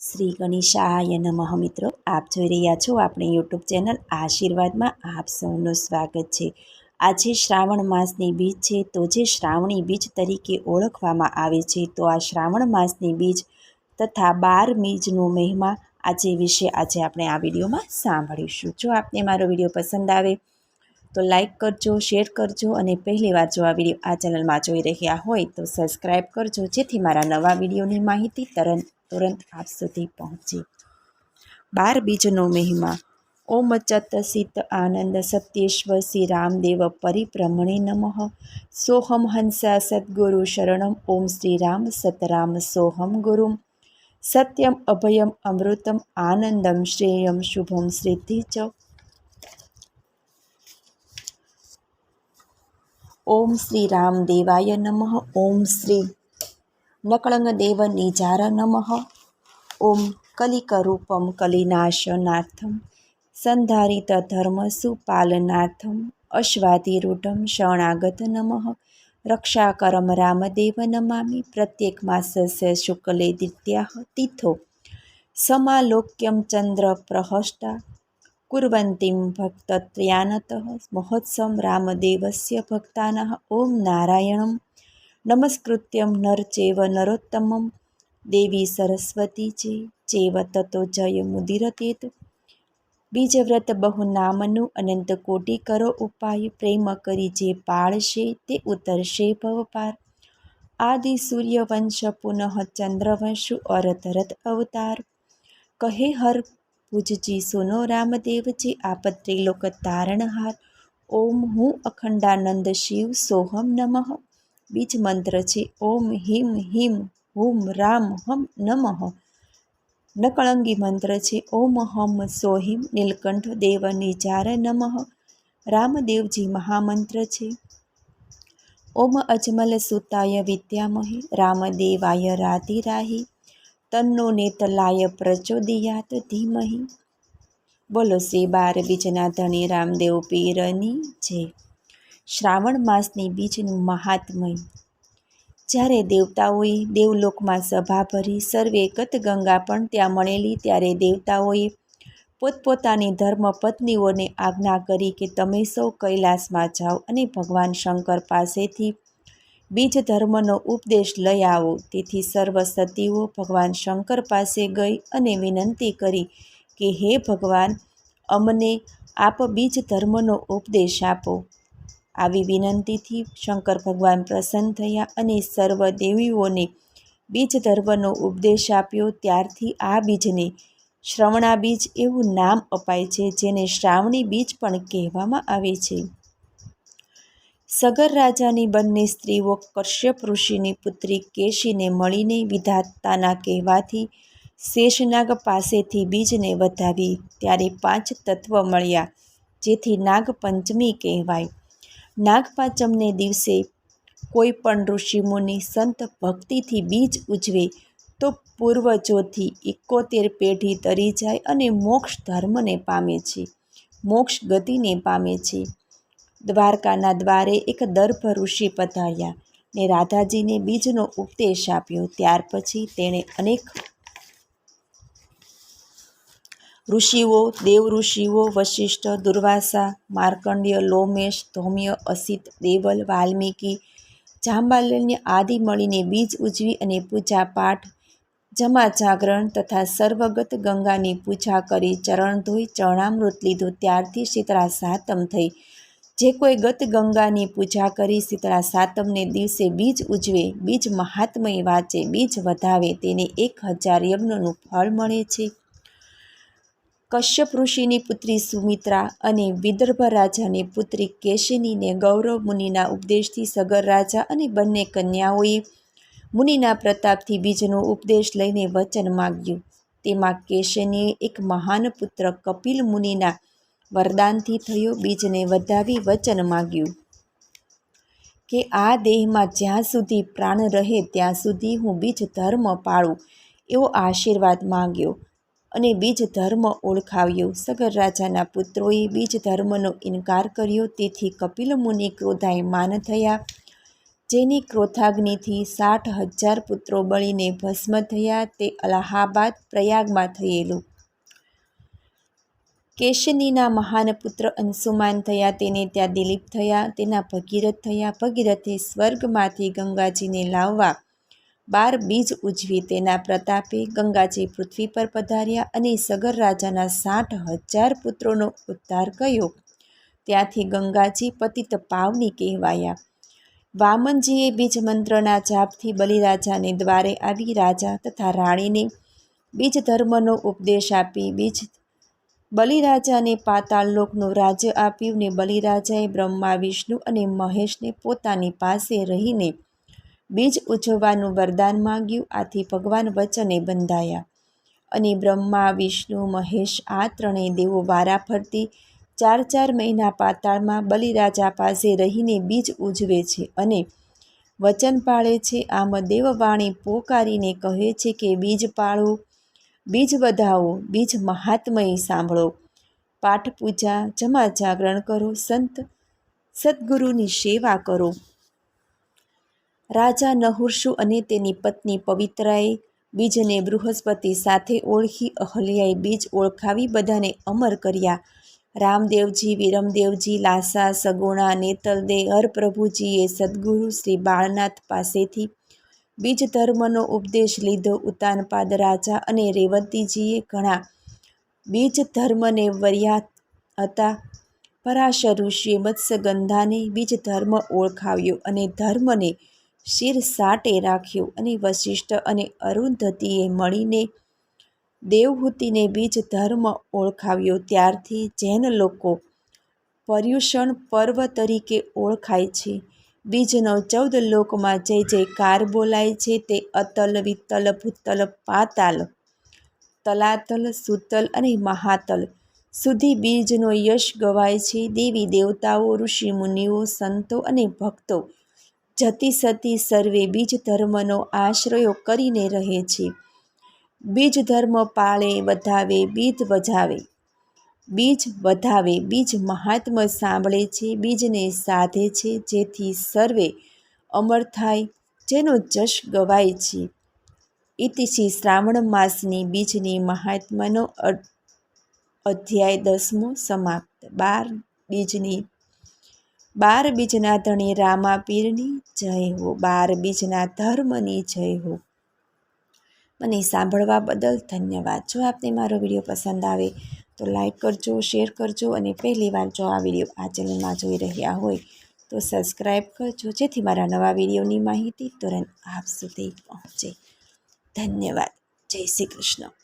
શ્રી ગણેશાય નમઃ મિત્રો, આપ જોઈ રહ્યા છો આપણી યુટ્યુબ ચેનલ આશીર્વાદમાં આપ સૌનું સ્વાગત છે. આજે શ્રાવણ માસની બીજ છે, તો જે શ્રાવણી બીજ તરીકે ઓળખવામાં આવે છે, તો આ શ્રાવણ માસની બીજ તથા બાર બીજનો મહિમા આજે વિશે આજે આપણે આ વિડીયોમાં સાંભળીશું. જો આપને મારો વીડિયો પસંદ આવે તો લાઈક કરજો, શેર કરજો અને પહેલી વાર જો આ વીડિયો આ ચેનલમાં જોઈ રહ્યા હોય તો સબસ્ક્રાઈબ કરજો, જેથી મારા નવા વિડીયોની માહિતી તરત તુરંત આપ સુધી પહોંચી. બાર બીજનો મહિમા. ઓમ ચત સિત આનંદ સત્યેશ્વર શ્રી રામદેવ પરિભ્રમણે નમઃ. સોહમ હંસા સદગુરુ શરણમ. ઓમ શ્રી રામ સતરામ સોહમ ગુરુમ. સત્યમ અભયમ અમૃતમ આનંદમ શ્રેયમ શુભમ શ્રીતિ ચ. ઓમ શ્રી રામદેવાય નમઃ. ઓમ શ્રી નકળંગદેવ નિજાર નમઃ. ઓમ કલિકરૂપમ કલિનાશનાર્થમ સંધારિત ધર્મ સુપાલનાર્થમ અશ્વાધિરૂઢમ શરણાગત નમઃ. રક્ષાકરમ રામદેવ નમામિ. પ્રત્યેક માસસ્ય શુક્લે દ્વિતીયા તિથો. સમાલોક્યમ ચંદ્ર પ્રહષ્ટા. કુર્વન્તીમ ભક્તત્રયાનતઃ. મહોત્સવ રામદેવસ્ય ભક્તાનઃ. ઓમ નારાયણમ. નમસ્કૃત્યમ નર ચેવ નરોત્તમમ દેવી સરસ્વતી ચે ચેવ તતો જય મુદિરતેત બીજવ્રત બહુ નામનું અનંત કોટી કરો ઉપાય પ્રેમ કરી જે પાળશે તે ઉતરશે ભવપાર આદિ સૂર્યવંશ પુનઃ ચંદ્રવંશુ અરતરત અવતાર કહે હર પૂજજી સુનો રામદેવજી આપ ત્રિલોક તારણહાર ઓમ હું અખંડાનંદ શિવ સોહમ નમઃ બીજ મંત્ર છે. ઓમ હિમ હિમ હુમ રામ હમ નમઃ. નકળંગી મંત્ર છે. ઓમ હમ સોહિમ નીલકંઠ દેવની નિજાર નમઃ. રામદેવજી મહામંત્ર છે. ઓમ અજમલ સુતાય વિદ્યામહે. રામદેવાય રાધિરાહી તન્નો નેતલાય પ્રચોદિયાત ધીમહી. બોલો શ્રી બાર બીજના ધણી રામદેવ પીરની જય. શ્રાવણ માસની બીજનું મહાત્મય. જ્યારે દેવતાઓએ દેવલોકમાં સભા ભરી, સર્વે ગંગા પણ ત્યાં મળેલી, ત્યારે દેવતાઓએ પોતપોતાની ધર્મ પત્નીઓને આજ્ઞા કરી કે તમે સૌ કૈલાસમાં જાઓ અને ભગવાન શંકર પાસેથી બીજ ધર્મનો ઉપદેશ લઈ આવો. તેથી સર્વ સતીઓ ભગવાન શંકર પાસે ગઈ અને વિનંતી કરી કે, હે ભગવાન, અમને આપ બીજ ધર્મનો ઉપદેશ આપો. આવી વિનંતીથી શંકર ભગવાન પ્રસન્ન થયા અને સર્વ દેવીઓને બીજ ધર્મનો ઉપદેશ આપ્યો. ત્યારથી આ બીજને શ્રવણા બીજ એવું નામ અપાય છે, જેને શ્રાવણી બીજ પણ કહેવામાં આવે છે. સગર રાજાની બંને સ્ત્રીઓ કશ્યપ ઋષિની પુત્રી કેશીને મળીને વિધાતાના કહેવાથી શેષનાગ પાસેથી બીજને વધાવી. ત્યારે પાંચ તત્વ મળ્યા, જેથી નાગપંચમી કહેવાય. નાગપાંચમને દિવસે કોઈ પણ ઋષિમુનિ સંત ભક્તિથી બીજ ઉજવે, તો પૂર્વજોથી એકોતેર પેઢી તરી જાય અને મોક્ષ ધર્મને પામે છે. મોક્ષ ગતિને પામે છે. દ્વારકાના દ્વારે એક દર્ભ ઋષિ પધાર્યા ને રાધાજીને બીજનો ઉપદેશ આપ્યો. ત્યાર પછી તેણે અનેક ઋષિઓ દેવ ઋષિઓ વશિષ્ઠ, દુર્વાસા, માર્કંડ્ય, લોમેશ, ધૌમ્ય, અસિત, દેવલ, વાલ્મીકી જાંબાલન્ય આદિ મળીને બીજ ઉજવી અને પૂજા પાઠ જમા જાગરણ તથા સર્વગત ગંગાની પૂજા કરી ચરણ ધોઈ, ચરણામૃત લીધું. ત્યારથી શીતળા સાતમ થઈ. જે કોઈ ગત ગંગાની પૂજા કરી શીતળા સાતમને દિવસે બીજ ઉજવે, બીજ મહાત્મય વાંચે, બીજ વધાવે, તેને એક હજાર યજ્ઞનું ફળ મળે છે. કશ્યપ ઋષિની પુત્રી સુમિત્રા અને વિદર્ભ રાજાની પુત્રી કેશિનીને ગૌરવ મુનિના ઉપદેશથી સગર રાજા અને બંને કન્યાઓએ મુનિના પ્રતાપથી બીજનો ઉપદેશ લઈને વચન માગ્યું. તેમાં કેશિનીએ એક મહાન પુત્ર કપિલ મુનિના વરદાનથી થયો બીજને વધાવી વચન માગ્યું કે આ દેહમાં જ્યાં સુધી પ્રાણ રહે ત્યાં સુધી હું બીજ ધર્મ પાળું એવો આશીર્વાદ માંગ્યો. અને બીજ ધર્મ ઓળખાવ્યો. સગર રાજાના પુત્રોએ બીજ ધર્મનો ઇનકાર કર્યો. તેથી કપિલ મુનિ ક્રોધાયમાન થયા. જેની ક્રોધાગ્નિથી સાઠ હજાર પુત્રો બળીને ભસ્મ થયા. તે અલાહાબાદ પ્રયાગમાં થયેલું. કેશનીના મહાન પુત્ર અંશુમાન થયા. તેને ત્યાં દિલીપ થયા. તેના ભગીરથ થયા. ભગીરથે સ્વર્ગમાંથી ગંગાજીને લાવવા બાર બીજ ઉજવી તેના પ્રતાપે ગંગાજી પૃથ્વી પર પધાર્યા અને સગર રાજાના સાઠ હજાર પુત્રોનો ઉદ્ધાર કર્યો. ત્યાંથી ગંગાજી પતિત પાવની કહેવાયા. વામનજીએ બીજ મંત્રના જાપથી બલિરાજાને દ્વારે આવી રાજા તથા રાણીને બીજ ધર્મનો ઉપદેશ આપી બીજ બલિરાજાને પાતાળ લોકનું રાજ્ય આપ્યું ને બલિરાજાએ બ્રહ્મા, વિષ્ણુ અને મહેશને પોતાની પાસે રહીને બીજ ઉજવવાનું વરદાન માંગ્યું. આથી ભગવાન વચને બંધાયા. અને બ્રહ્મા, વિષ્ણુ, મહેશ આ ત્રણેય દેવો વારા ફરતી ચાર ચાર મહિના પાતાળમાં બલિરાજા પાસે રહીને બીજ ઉજવે છે અને વચન પાળે છે. આમ દેવવાણી પોકારીને કહે છે કે, બીજ પાળો, બીજ વધાવો, બીજ મહાત્મય સાંભળો. પાઠ પૂજા જમા જાગરણ કરો. સંત, સદગુરુની સેવા કરો. રાજા નહુર્ષુ અને તેની પત્ની પવિત્રાએ બીજને બૃહસ્પતિ સાથે ઓળખી અહલ્યાએ બીજ ઓળખાવી બધાને અમર કર્યા. રામદેવજી, વિરમદેવજી, લાસા, સગુણા નેતલદે હરપ્રભુજીએ સદગુરુ શ્રી બાળનાથ પાસેથી બીજ ધર્મનો ઉપદેશ લીધો. ઉતાનપાદ રાજા અને રેવતીજીએ ઘણા બીજ ધર્મને વર્યા હતા. પરાશર ઋષિએ મત્સ્યગંધાને બીજ ધર્મ ઓળખાવ્યો અને ધર્મને શિર સાટે રાખ્યો અને વશિષ્ઠ અને અરુંધતીએ મળીને દેવહૂતિને બીજ ધર્મ ઓળખાવ્યો. ત્યારથી જૈન લોકો પર્યુષણ પર્વ તરીકે ઓળખાય છે. બીજનો ચૌદ લોકમાં જે જે કાર બોલાય છે. તે અતલ, વિતલ, ભૂતલ, પાતાલ, તલાતલ, સુતલ અને મહાતલ સુધી બીજનો યશ ગવાય છે. દેવી દેવતાઓ, ઋષિ મુનિઓ, સંતો અને ભક્તો જતી સતી સર્વે બીજ ધર્મનો આશ્રયો કરીને રહે છે. બીજ ધર્મ પાળે, વધાવે, બીજ વજાવે. બીજ વધાવે, બીજ મહાત્મ સાંભળે છે, બીજને સાધે છે, જેથી સર્વે અમર થાય, જેનો જશ ગવાય છે. ઇતિશ્રી શ્રાવણ માસની બીજની મહાત્માનો અધ્યાય દસમો સમાપ્ત. બાર બીજની બાર બીજના ધણી રામા પીરની જય હો, બાર બીજના ધર્મની જય હો. મને સાંભળવા બદલ ધન્યવાદ. જો આપને મારો વીડિયો પસંદ આવે તો લાઈક કરજો, શેર કરજો અને પહેલી વાર જો આ વીડિયો આ ચેનલમાં જોઈ રહ્યા હોય તો સબસ્ક્રાઈબ કરજો, જેથી મારા નવા વિડીયોની માહિતી તુરંત આપ સુધી પહોંચે. ધન્યવાદ. જય શ્રી કૃષ્ણ.